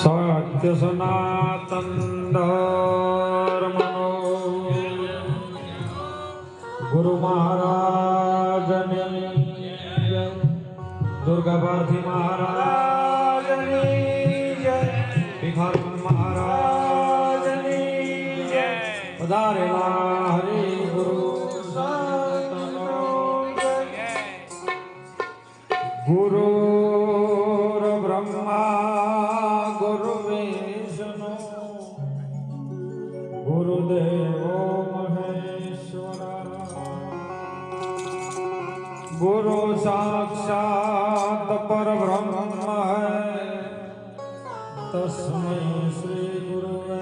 स्वाद्यसनातन्द्रमो गुरुमहाराजि ગુરુ સાક્ષાત પરબ્રહ્મ હૈ તસ્મૈ શ્રી ગુરુવે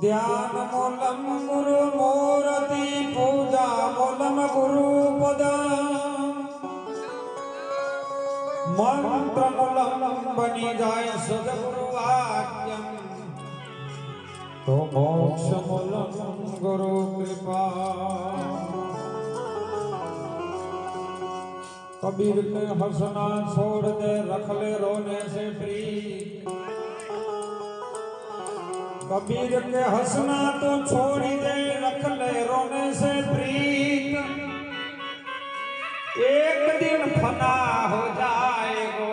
ધ્યાન મૂલમ ગુરુ મૂર્તિ પૂજા મૂલમ ગુરુ પદ મંત્ર મૂલમ બની જાય સદગુરુ વાક્યમ તો મોક્ષ મૂલમ ગુરુ કૃપા કબીર ને હસના છોડ દે રખલે રોને સે પ્રી કબીર કે હસના તો છોડી દે, રખલે રોને સે પ્રીત. એક દિન ફના હો જાયગો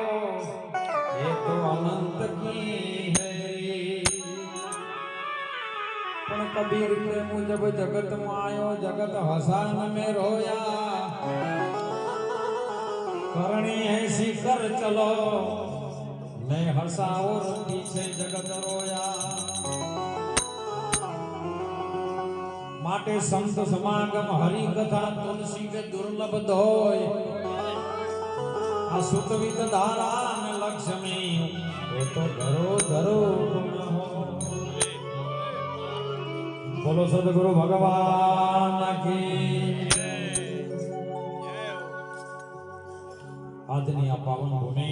એ તો અનંત કી કબીર પ્રેમ મુજબ જગત માયો જગત હસાન મે રોયા. કરણી હે શિખર, ચલો. મે હસાઓ રખી છે જગત રોયા. માટે સંત સમાગમ હરી કથા તુલસી કે દુર્લભ ધોય. આ સુતવિત ધારા ને લક્ષ્મી તો ધરો ધરો ગુણ હો. બોલો સદગુરુ ભગવાન કી આજની આ પાવન ભૂમિ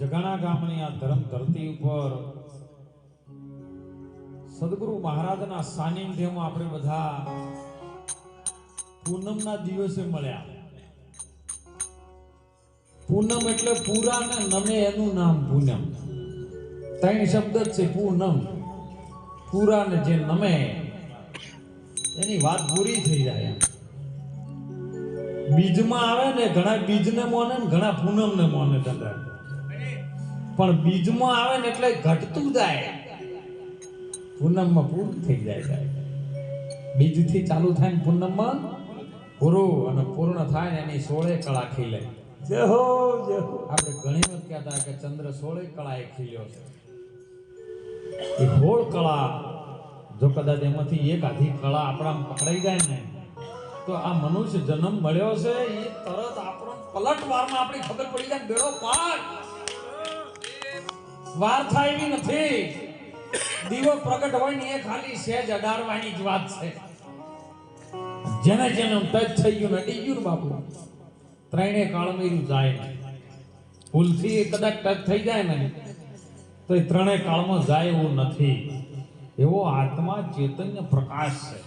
જગાણા ગામની આ ધરમ ધરતી ઉપર સદગુરુ મહારાજના સાનિધ્યમાં આપણે બધા પૂનમના દિવસે મળ્યા. પૂનમ એટલે પૂરા ને નમે એનું નામ પૂનમ. ત્રણ શબ્દ જ છે, પૂનમ. પૂરા ને જે નમે એની વાત પૂરી થઈ જાય. બીજમાં આવે ને ઘણા બીજને મોને ને ઘણા પૂનમને મોને દાદા. પણ બીજમાં આવે ને એટલે ઘટતું જાય. પૂનમમાં પૂરું થઈ જાય સાહેબ. બીજથી ચાલુ થાય ને પૂનમમાં પૂરું અને પૂર્ણ થાય ને એની સોળે કળા ખીલે. જય હો જય હો. આપણે ઘણી વખત કહેતા કે ચંદ્ર સોળે કળાએ ખીલ્યો છે. એ હોળ કળા જો કદાચ એમાંથી એક આધી કળા આપણા પકડાઈ જાય ને, તો આ મનુષ્ય જન્મ મળ્યો છે, એ તરત આપણો પલટવારમાં આપણી ખબર પડી જાય બેડો પાર વાર થાય એવી નથી. દીવો પ્રગટ હોય ને એ ખાલી સહેજ અડાડવાની જ વાત છે. જેને જેને ટચ થઈ ગયું અડી ગયું બાપુ, ત્રણેય કાળમાં જાય. ભૂલથી કદાચ ટચ થઈ જાય ને તો એ ત્રણેય કાળમાં જાય એવું નથી. એવો આત્મા ચૈતન્ય પ્રકાશ છે.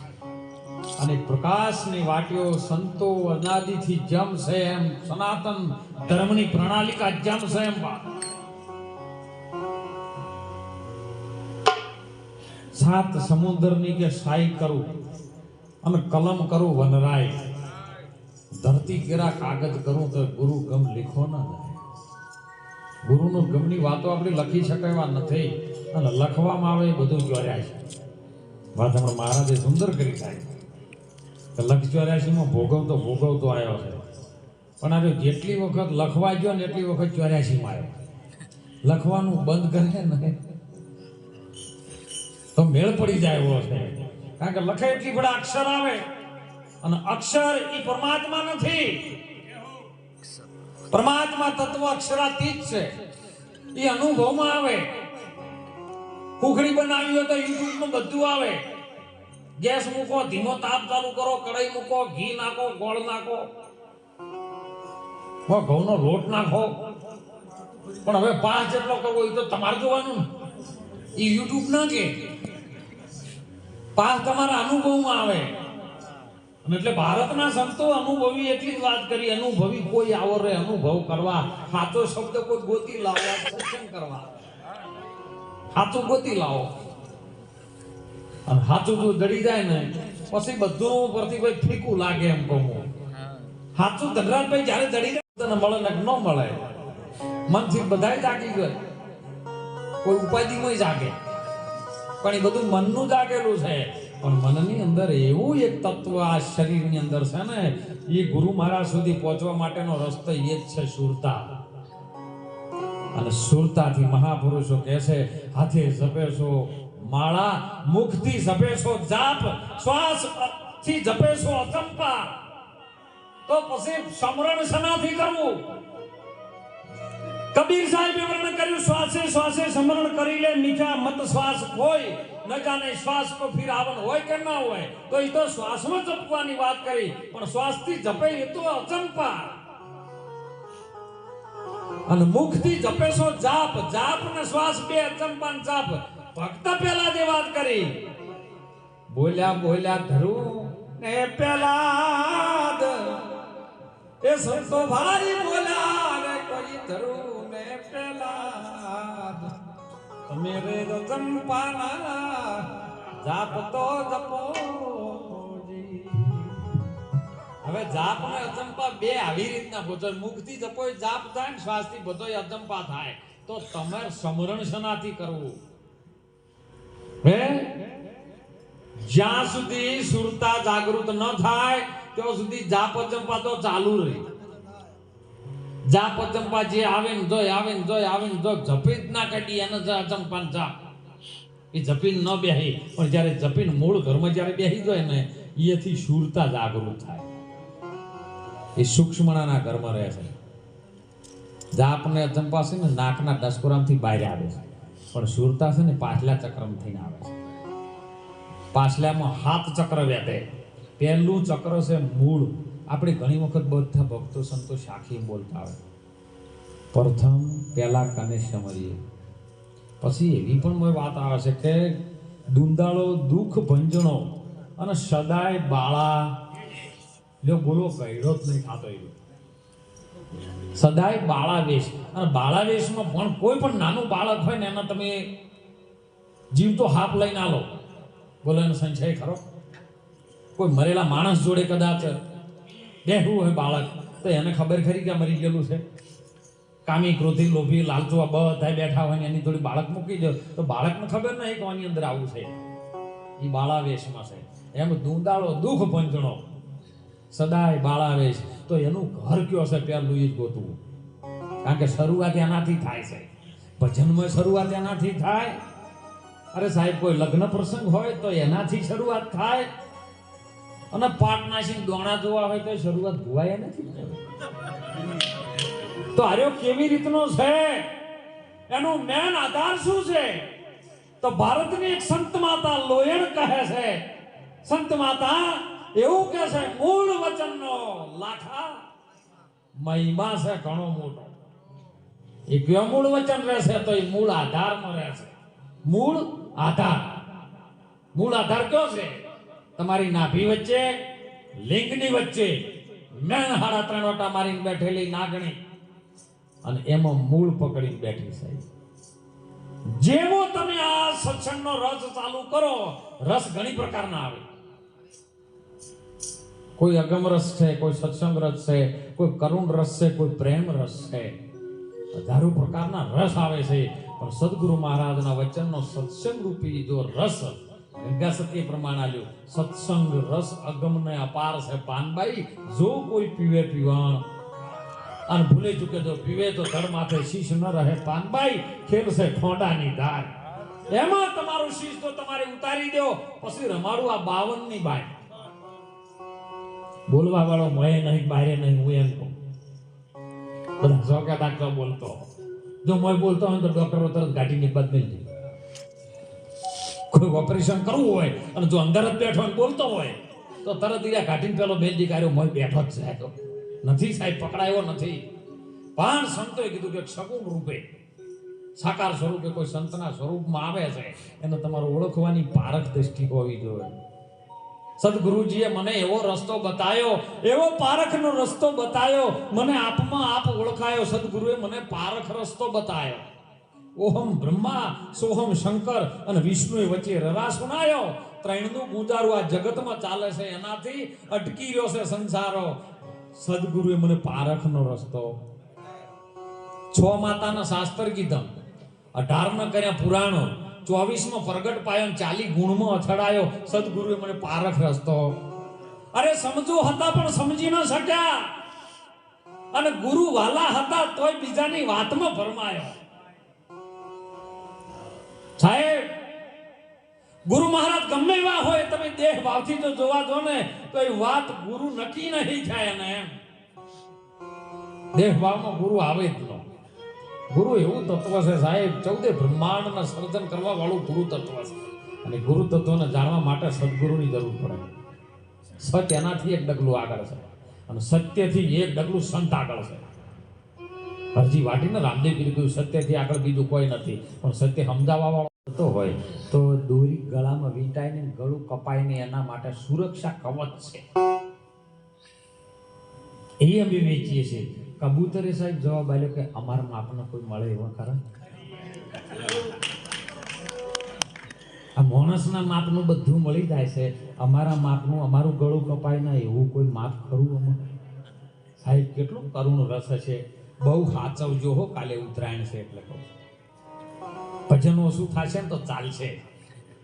અને પ્રકાશની વાટીઓ સંતો અનાદિથી જમ છે એમ, સનાતન ધર્મની પ્રણાલિકા જમ છે એમ સાત સમુદ્રની કે સાઈ કરું અને કલમ કરું વનરાય. ધરતી કેરા કાગજ કરું તો ગુરુ ગમ લીખો ના જાય. ગુરુનો ગમની વાતો આપણે લખી શકાય એવા નથી. અને લખવામાં આવે એ બધું ચોર્યા છે વાત આપણે મહારાજે સુંદર કરી થાય કે લખ ચોર્યાસીમાં ભોગવતો ભોગવતો આવ્યો છે. પણ આજે જેટલી વખત લખવા ગયો ને એટલી વખત ચોર્યાસીમાં આવ્યો. લખવાનું બંધ કરે ને. તો મેળ પડી જાય એવો છે. કારણ કે લખે એટલી બધા અક્ષર આવે. અને અક્ષર એ પરમાત્મા નથી. પરમાત્મા તત્વ અક્ષરાતીત છે. એ અનુભવમાં આવે. કુખડી બનાવી હોય તો યુટ્યુબમાં બધું આવે. ગેસ મૂકો, ધીમો તાપ ચાલુ કરો, કઢાઈ મૂકો, ઘી નાખો, ગોળ નાખો. ઘઉંનો લોટ નાખો. પણ હવે પાસ જેટલો કરવો એ તો તમારે જોવાનું એ યુટ્યુબ ના કે. પાસ તમારા અનુભવમાં આવે. એટલે ભારતના સંતો અનુભવી એટલી જ વાત કરી, અનુભવી કોઈ આવો અનુભવ કરવા. સાચો શબ્દ કોઈ ગોતી લાવો સત્સંગ કરવા. સાચું ગોતી લાવો. અને સાચું જો જડી જાય ને, પછી બધું પરથી કોઈ ફીકું લાગે એમ કહું. સાચું ધનરાજભાઈ જ્યારે જડી જાય, તને મળે ને ન મળે. મનથી બધાય જાગી ગયો. કોઈ ઉપાધિમાં જાગે. પણ એ બધું મનનું જાગેલું છે. પણ મનની અંદર એવું એક તત્વ આ શરીરની અંદર છે ને, એ ગુરુ મહારાજ સુધી પહોંચવા માટેનો રસ્તો એ જ છે સુરતા. અને સુરતાથી મહાપુરુષો કહે છે, હાથે જપેશો માળા, મુખથી જપેશો જાપ, શ્વાસથી જપેશો અચંપા. તો પછી સમરણ શનાથી કરવું. કબીર સાહેબે વર્ણન કર્યું, શ્વાસે શ્વાસે સમરણ કરી લે, મીઠા મત શ્વાસ હોય ન જાણે શ્વાસ કો ફિર આવન હોય કે ના હોય, તો એ તો શ્વાસમાં જપવાની વાત કરી, પણ શ્વાસથી જપે એ તો અચંપા. અને મુખથી જપેશો જાપ જાપ ને શ્વાસ બે અચંપા ને જાપ. ભક્ત પેલા જે વાત કરી, બોલ્યા બોલ્યા ધરું ને પેલા એ સંતો ભારી બોલ્યા ને કોઈ ધરું ને પેલા. તમે જો ચંપાના જાપ તો જપો હવે જાપ ને અચંપા બે આવી રીતના ભોજન. મુખથી જપો જાપ થાય ને શ્વાસથી બધો અચંપા થાય. તો તમારે સમરણ શનાથી કરવું. હે? જ્યાં સુધી સુરતા જાગૃત ન થાય, ત્યાં સુધી જાપ અચંપા તો ચાલુ રહે. જાપ અચંપા જે આવે ને જોય, આવે ને જોય, આવે ને જોય. જપી જ ના કાઢી, એને અચંપા જાપ એ જપીન ન બેહી. પણ જ્યારે જપીને મૂળ ઘરમાં જ્યારે બેહી જાય ને એથી સુરતા જાગૃત થાય. એ સૂક્ષ્મણાના ઘરમાં રહે છે. જાપને અચંપા છે ને, નાકના ડસકોરામથી બહાર આવે છે. પણ સુરતા છે ને, પાછલા ચક્રમ થઈને આવે છે. પાછલામાં હાથ ચક્ર વ્યાપે પહેલું ચક્ર છે મૂળ. આપણે ઘણી વખત બધા ભક્તો સંતો શાખી બોલતા હોય. પ્રથમ પહેલાં કને સમરીએ. પછી એવી પણ વાત આવે છે કે દુંદાળો દુઃખ ભંજણો અને સદાય બાળા. જો બોલો ગયડો જ નહીં ખાતો એવું સદાય બાળાવેશ અને બાળાવેશમાં પણ કોઈ પણ નાનું બાળક હોય ને એના તમે જીવતો હાપ લઈને આલો બોલો એનો સંશય ખરો? કોઈ મરેલા માણસ જોડે કદાચ બેહવું હોય બાળક. તો એને ખબર ખરી કે મરી ગયેલું છે? કામી, ક્રોધી, લોભી, લાલચુઆ બધા બેઠા હોય ને એની થોડી બાળક મૂકી દો. તો બાળકને ખબર નહીં કે આની અંદર આવું છે. એ બાળાવેશમાં છે. એમ દુંદાળો, દુઃખ પંચણો સદાય બાળાવેશ. તો એનું ઘર કયો છે પહેલું એ જ ગોતવું? કારણ કે શરૂઆત એનાથી થાય છે. ભજનમાં શરૂઆત એનાથી થાય. અરે સાહેબ, કોઈ લગ્ન પ્રસંગ હોય તો એનાથી શરૂઆત થાય. અને પાટનાશી દોણા જોવા હોય તો શરૂઆત ભૂવાય નથી તો આર્યો કેવી રીતનો છે? એનું મેન આધાર શું છે? તો ભારતની એક સંત માતા લોયણ કહે છે. સંત માતા એવું કહે છે, મૂળ વચનનો લાખા મહિમા છે ઘણો મોટો. એ કયો મૂળ વચન રહેશે? તો એ મૂળ આધારમાં રહેશે. મૂળ આધાર. મૂળ આધાર કયો છે? તમારી નાભી વચ્ચે, લિંગની વચ્ચે, મેણ હાડા ત્રણ ઓટા મારીને બેઠેલી નાગણી અને એમાં મૂળ પકડીને બેઠી છે જેવો તમે આ સત્સંગનો રસ ચાલુ કરો, રસ ઘણી પ્રકારના આવે. કોઈ અગમ રસ છે, કોઈ સત્સંગ રસ છે, કોઈ કરુણ રસ છે, કોઈ પ્રેમ રસ છે. હજારો પ્રકારના રસ આવે છે, પણ સદગુરુ મહારાજના વચનનો સત્સંગ રૂપી જો રસ ગંગા સત્ય પ્રમાણ આલ્યો. સત્સંગ રસ અગમને અપાર છે પાનબાઈ. જો કોઈ પીવે પીવાણ. અને ભૂલે ચૂકે તો પીવે તો ધડ માથે શીશ ન રહે પાનબાઈ. ખેલશે ખોડાની ધાર. એમાં તમારું શીશ તો તમારે ઉતારી દો. પછી રમાડું આ બાવનની બાઈ. બોલવા વાળો મોય નહીં, બારે નહીં, હું એમ કહું. બધા જોકે ડાક્ટર બોલતો. જો મોય બોલતો હોય તો ડોક્ટરો તરત ગાડીની બદલી દે કોઈ ઓપરેશન કરવું હોય અને જો અંદર જ બેઠો ને બોલતો હોય, તો તરત ઈરા ઘાટીને પેલો બેલજી કાર્યો મોય બેઠો જ છે નથી સાહેબ, પકડાયો નથી. પણ સંતોએ કીધું કે સગુણ રૂપે, સાકાર સ્વરૂપે કોઈ સંતના સ્વરૂપમાં આવે છે, એને તમારે ઓળખવાની પારખ દ્રષ્ટિ હોવી જોઈએ. સદગુરુજીએ મને એવો રસ્તો બતાવ્યો એવો પારખનો રસ્તો બતાવ્યો મને આપમાં આપ ઓળખાયો, સદગુરુએ મને પારખ રસ્તો બતાયો. ઓહમ બ્રહ્મા, સોહમ શંકર અને વિષ્ણુ વચ્ચે રરા સુનાયો ત્રણનું ગુંજારું આ જગતમાં ચાલે છે એનાથી અટકી રહ્યો છે સંસારો. સદગુરુએ મને પારખનો રસ્તો. છ માતાના શાસ્ત્ર કીધમ અઢારમાં કર્યા પુરાણો. ચોવીસમાં પ્રગટ પાયો ચાલી ગુણમાં અથડાયો. સદગુરુએ મને પારખ રસ્તો. અરે સમજો, હતા પણ સમજી ન શક્યા. અને ગુરુ વાલા હતા તોય બીજાની વાતમાં ફરમાયો સાહેબ, ગુરુ મહારાજ ગમે એવા હોય, તમે દેહ ભાવથી જો જોવા જો ને તો એ વાત ગુરુ નક્કી નહીં થાય ને એમ. દેહ ભાવમાં ગુરુ આવે જ ન. ગુરુ એવું તત્વ છે સાહેબ, ચૌદે બ્રહ્માંડના સર્જન કરવા વાળું ગુરુ તત્વ છે. અને ગુરુ તત્વને જાણવા માટે સદગુરુની જરૂર પડે. સત્ય એનાથી એક ડગલું આગળ છે. અને સત્યથી એક ડગલું સંત આગળ છે. હરજી વાટીને રામદેવ કીધું કહ્યું સત્યથી આગળ બીજું કોઈ નથી. પણ સત્ય સમજાવવા થતો હોય. તો દોરી ગળામાં વીંટાઈને ગળું કપાઈને એના માટે સુરક્ષા કવચ છે. એ અમે વેચીએ છીએ. કબૂતરે સાહેબ જવાબ આપ્યો કે, અમારા માપનો કોઈ મળે એવા ખરા? આ માણસના માપનું બધું મળી જાય છે. અમારા માપનું, અમારું ગળું કપાય ના, એવું કોઈ માપ ખરું અમારું સાહેબ, કેટલું કરુણ રસ છે બહુ સાચવજો હો, કાલે ઉત્તરાયણ છે એટલે કહું ભજનો શું થશે ને તો ચાલશે.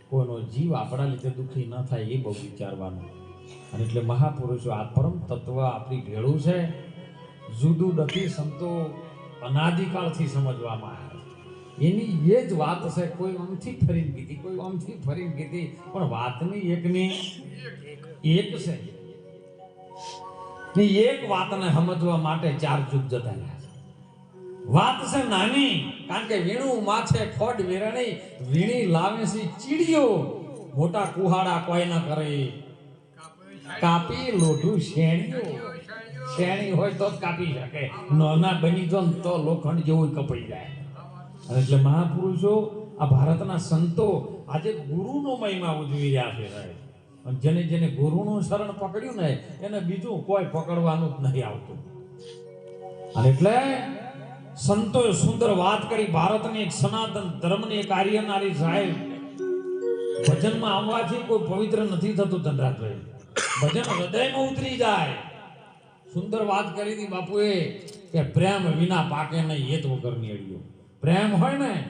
કોઈનો જીવ આપણા લીધે દુઃખી ન થાય એ બહુ વિચારવાનું. અને એટલે મહાપુરુષો, આ પરમ તત્વ આપણી ભેળું છે. જુદું નથી, સંતો અનાદિકાળથી સમજવામાં આવે એની એ જ વાત છે, કોઈ આમથી ફરીને કીધી, કોઈ આમથી ફરીને કીધી, પણ વાતની એકની એક છે. એક વાતને સમજવા માટે ચાર ચૂક જતા વાત છે નાની, કારણ કે વીણું માથે ખોડ વેરણી વીણી લાવે છે ચીડિયો. મોટા કુહાડા કોઈ ન કરે. કાપી લોઢું શેણ્યું. શેણી હોય તો જ કાપી શકે. નાના બની જો તો લોખંડ જેવું કપાઈ જાય. એટલે મહાપુરુષો, આ ભારતના સંતો આજે ગુરુનો મહિમા ઉજવી રહ્યા છે. અને જેને જેને ગુરુનું શરણ પકડ્યું ને, એને બીજું કોઈ પકડવાનું જ નહીં આવતું. અને એટલે સંતોએ સુંદર વાત કરી, ભારતની એક સનાતન ધર્મની એક આર્યનારી સાહેબ. ભજનમાં આવવાથી કોઈ પવિત્ર નથી થતું ધનરાજભાઈ. ભજન હૃદયમાં ઉતરી જાય. સુંદર વાત કરી હતી બાપુએ કે પ્રેમ વિના પાકે નહીં જ વગરની અડીઓ પ્રેમ હોય ને,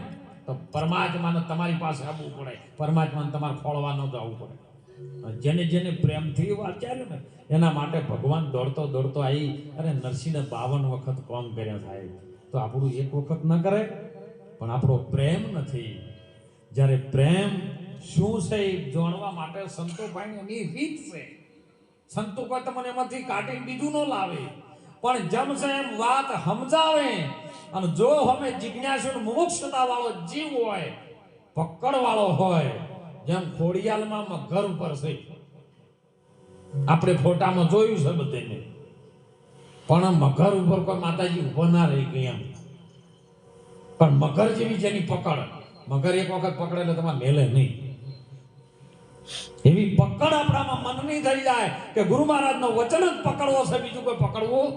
તો પરમાત્માને તમારી પાસે આવવું પડે. પરમાત્માને તમારે ફોળવા ન જવું પડે. અને જેને જેને પ્રેમથી વાંચ્યું ને, એના માટે ભગવાન દોડતો દોડતો આવી અરે નરસિંહને બાવન વખત કોમ કર્યા સાહેબ. તો આપણું એક વખત ન કરે, પણ આપણો પ્રેમ નથી. જ્યારે પ્રેમ શું છે એ જાણવા માટે સંતોભાઈ એની રીત છે. સંતોભાઈ તમને એમાંથી કાઢી બીજું ન લાવે. પણ જમશે એમ વાત સમજાવે અને જો અમે જિજ્ઞાસુ મોક્ષતા વાળો જીવ હોય પકડ વાળો હોય, જેમ ખોડિયાલમાં ઘર ઉપર છે. આપણે ફોટામાં જોયું છે બધાને પણ મગર ઉપર કોઈ માતાજી ઊભો ના રહી ગઈ એમ. પણ મગર જેવી જેની પકડ, મગર એક વખત પકડે એટલે તમારે મેલે નહીં. એવી પકડ આપણામાં મનની થઈ જાય કે ગુરુ મહારાજનો વચન જ પકડવો છે, બીજું કોઈ પકડવું?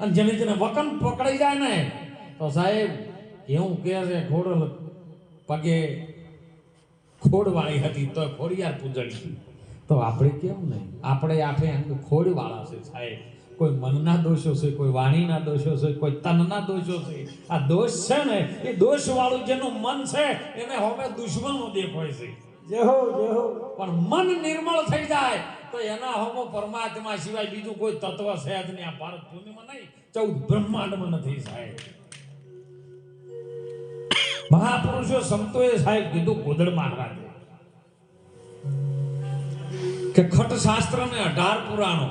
અને જેને જેને વચન પકડાઈ જાય ને, તો સાહેબ એવું કહે છે ખોડ પગે ખોડવાળી હતી તો ખોડિયાર પૂજણી તો આપણે કેમ નહીં? આપણે આઠે અંગ ખોડવાળા છે સાહેબ. કોઈ મનના દોષો છે કોઈ વાણીના દોષો છે કોઈ તનના દોષો છે. આ દોષ છે ને એ દોષ વાળું જેનું મન છે એને હવે દુશ્મનો દેખાય છે. જય હો જય હો પણ મન નિર્મળ થઈ જાય તો એના હોમો પરમાત્મા સિવાય બીજું કોઈ તત્વ છે જ નહીં. આ ભારત ભૂમિમાં નહીં ચૌદ બ્રહ્માંડમાં નથી સાહેબ. મહાપુરુષો સંતોએ સાહેબ કીધું ગોદડ મહારાજે કે ખટ શાસ્ત્ર ને અઢાર પુરાણો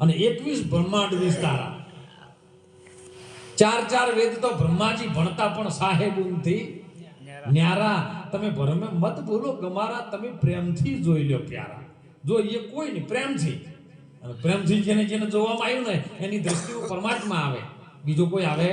અને એકવીસ બ્રહ્માંડ વિસ્તારા ચાર ચાર વેદ તો બ્રહ્માજી ભણતા પણ સાહેબુનથી ન્યારા, તમે ભરમે મત બોલો, ગમારા, તમે પ્રેમથી જોઈ લ્યો પ્યારા. જો એ કોઈ નહીં, પ્રેમથી. પ્રેમથી જેને જેને જોવામાં આવ્યું ને, એની દ્રષ્ટિમાં પરમાત્મા આવે. બીજો કોઈ આવે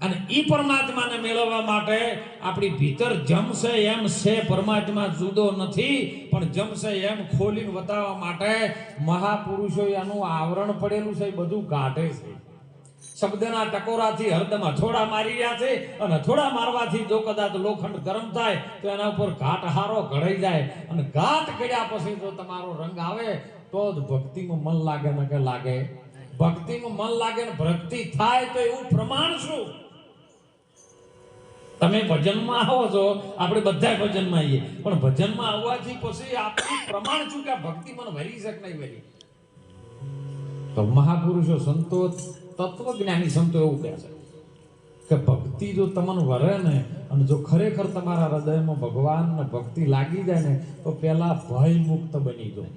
અને એ પરમાત્માને મેળવવા માટે આપણી ભીતર જમશે એમ છે. પરમાત્મા જુદો નથી, પણ જમશે એમ ખોલીને બતાવવા માટે મહાપુરુષો એનું આવરણ પડેલું છે એ બધું કાઢે છે. શબ્દના ટકોરાથી હરદમ હથોડા મારી રહ્યા છે અને હથોડા મારવાથી જો કદાચ લોખંડ ગરમ થાય, તો એના ઉપર ઘાટ હારો ઘડાઈ જાય. અને ઘાટ કર્યા પછી જો તમારો રંગ આવે, તો જ ભક્તિમાં મન લાગે ને કે લાગે. ભક્તિમાં મન લાગે ને ભક્તિ થાય તો એવું પ્રમાણ શું? તમે ભજનમાં આવો છો, આપણે બધા ભજનમાં આવીએ. પણ ભજનમાં આવવાથી પછી આપણું પ્રમાણ શું કે ભક્તિ મને વરી શક નહીં વરી? તો મહાપુરુષો સંતો તત્વજ્ઞાની સંતો એવું કહે છે કે ભક્તિ જો તમને વરે ને અને જો ખરેખર તમારા હૃદયમાં ભગવાન ને ભક્તિ લાગી જાય ને, તો પેલા ભય મુક્ત બની જાય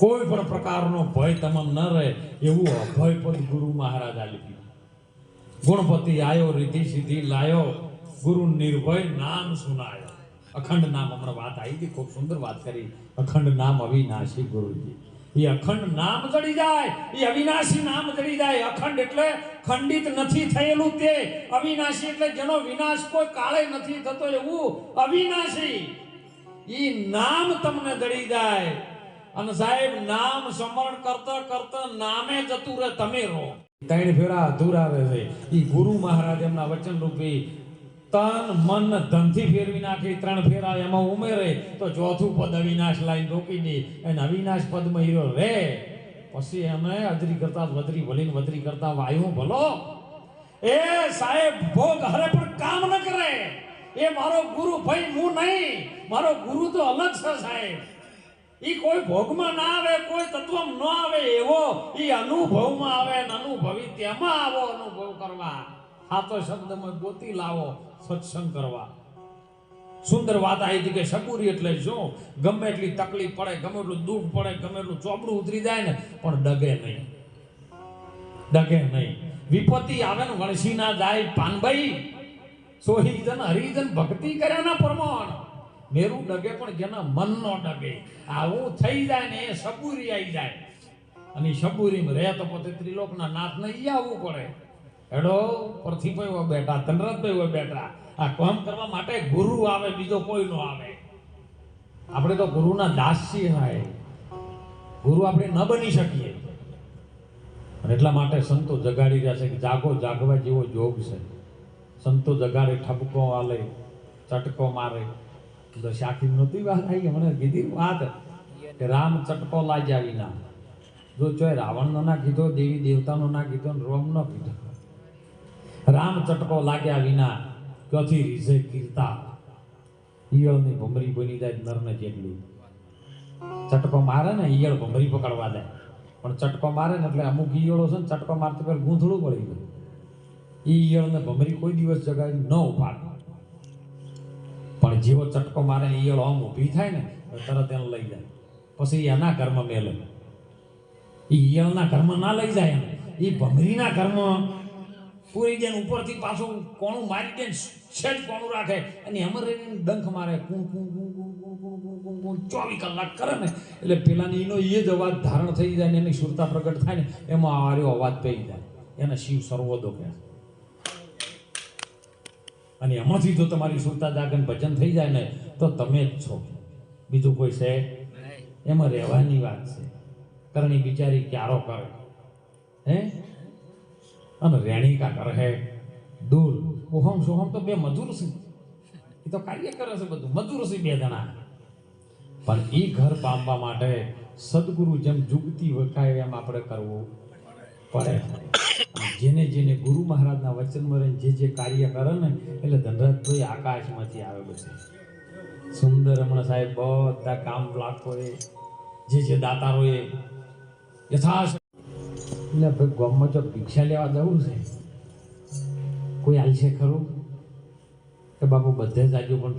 કોઈ પણ પ્રકારનો ભય તમને ન રહે, એવું અભય પદ ગુરુ મહારાજ દીધું ગુણપતિ આયો રીતિ સિદ્ધિ લાયો, ગુરુ નિર્ભય નામ સુનાયો. અખંડ નામ, હમણાં વાત આવી હતી, ખૂબ સુંદર વાત કરી. અખંડ નામ અવિનાશી ગુરુજી. એ અખંડ નામ જડી જાય, એ અવિનાશી નામ જડી જાય. અખંડ એટલે ખંડિત નથી થયેલું તે. અવિનાશી એટલે જેનો વિનાશ કોઈ કાળે નથી થતો એવું અવિનાશી. એ નામ તમને જડી જાય. અને સાહેબ, નામ સ્મરણ કરતા કરતા નામે જતું રહે, તમે રહો. ત્રણ ફેરા અધૂરા રહે છે. એ ગુરુ મહારાજ એમના વચન રૂપી તન, મન, ધનથી ફેરવી નાખી ત્રણ ફેરા એમાં ઉમેરે, તો ચોથું પદ અવિનાશ લાઈન રોકી દે અને અવિનાશ પદમાં હીરો રે. પછી અમે અજરી કરતા વધરી, ભલીને વધરી કરતા વાયુ ભલો. એ સાહેબ ભોગ હરે પણ કામ ન કરે. એ મારો ગુરુ ભાઈ હું નહીં. મારો ગુરુ તો અલગ છે સાહેબ. ઈ કોઈ ભોગમાં ના આવે, કોઈ તત્વમાં ન આવે એવો એ અનુભવમાં આવે ને અનુભવી તેમાં આવો અનુભવ કરવા. સાતો શબ્દમાં ગોતી લાવો, સત્સંગ કરવા. સુંદર વાત આવી હતી કે શકુરી એટલે શું? ગમે એટલી તકલીફ પડે, ગમે એટલું દુઃખ પડે, ગમે એટલું ચોપડું ઉતરી જાય ને, પણ ડગે નહીં. ડગે નહીં. વિપત્તિ આવે ને વણસી ના જાય પાનભાઈ. સોહીજન હરિજન ભક્તિ કર્યાના પ્રમાણ. મેરું ડગે પણ જેના મન નો ડગે. આવું થઈ જાય ને એ સબૂરી આવી જાય. અને સબૂરીમાં રહે તો પોતે ત્રિલોકના નાથને ઈ આવવું પડે. હેડો પરથીભાઈ હોય બેઠા ધનરથભાઈ હોય બેઠા. આ કામ કરવા માટે ગુરુ આવે, બીજો કોઈ નો આવે. આપણે તો ગુરુના દાસ છીએ હાય. ગુરુ આપણે ન બની શકીએ. એટલા માટે સંતો જગાડી રહ્યા છે કે જાગો, જાગવા જેવો જોગ છે. સંતો જગાડે, ઠપકો આલે, ચટકો મારે. તો શાખી નહોતી વાત આવી મને કીધી વાત કે રામ ચટકો લાગ્યા વિના જો ચોય રાવણનો ના કીધો, દેવી દેવતાનો ના કીધો ને રોમ નો કીધો. રામ ચટકો લાગ્યા વિના કથી રીઝે કીર્તા? ઈયળની ભમરી બની જાય નરને જેટલી. ચટકો મારે ને, ઈયળ ભમરી પકડવા દે પણ ચટકો મારે ને એટલે અમુક ઈયળો છે ને, ચટકો મારતી પેલા ગૂંથળું પડી ગયું. ઈ ઈયળને ભમરી કોઈ દિવસ જગાવી ન ઉપાડે. પણ જેવો ચટકો મારે ઈયળ આમ ઊભી થાય ને તરત એને લઈ જાય. પછી એના ઘરમાં મેલે. એ ઈયળના ઘરમાં ના લઈ જાય એને. એ ભમરીના કર્મ પૂરી દે ઉપરથી પાછું કોણું મારી દે છેદ કોણું રાખે. અને એમાં રહીને ડંખ મારે કું કું કું કું કું કું કું કું કું ચોવીસ કલાક કરે ને. એટલે પેલાની એનો એ જ અવાજ ધારણ થઈ જાય ને એની સુરતા પ્રગટ થાય ને, એમાં આર્યો અવાજ પડી જાય. એને શિવ સર્વોદો કહે અને એમાંથી જો તમારી સુરતા જાગન ભજન થઈ જાય ને તો તમે જ છો. બીજું કોઈ છે? એમાં રહેવાની વાત છે. કરણી બિચારી ક્યારો કરે? હે? અને રેણીકા કરે હે? દૂર ઓહમ સોહમ તો બે મજૂર છે. એ તો કાર્ય કરે છે બધું. મજૂર છે બે જણા. પણ એ ઘર પામવા માટે સદગુરુ જેમ જુગતી વખાય એમ આપણે કરવું. પડે. જેને જેને ગુરુ મહારાજના વચનમાં રહીને જે જે કાર્ય કરે ને, એટલે ધનરાજભાઈ આકાશમાંથી આવે બધે. સુંદર હમણાં સાહેબ બધા કામ લાખોએ જે જે દાતારોએ યથાશ એટલે ભાઈ ગામમાં જો ભિક્ષા લેવા જવું છે. કોઈ હાલશે ખરું? કે બાપુ બધે જ આજુ પણ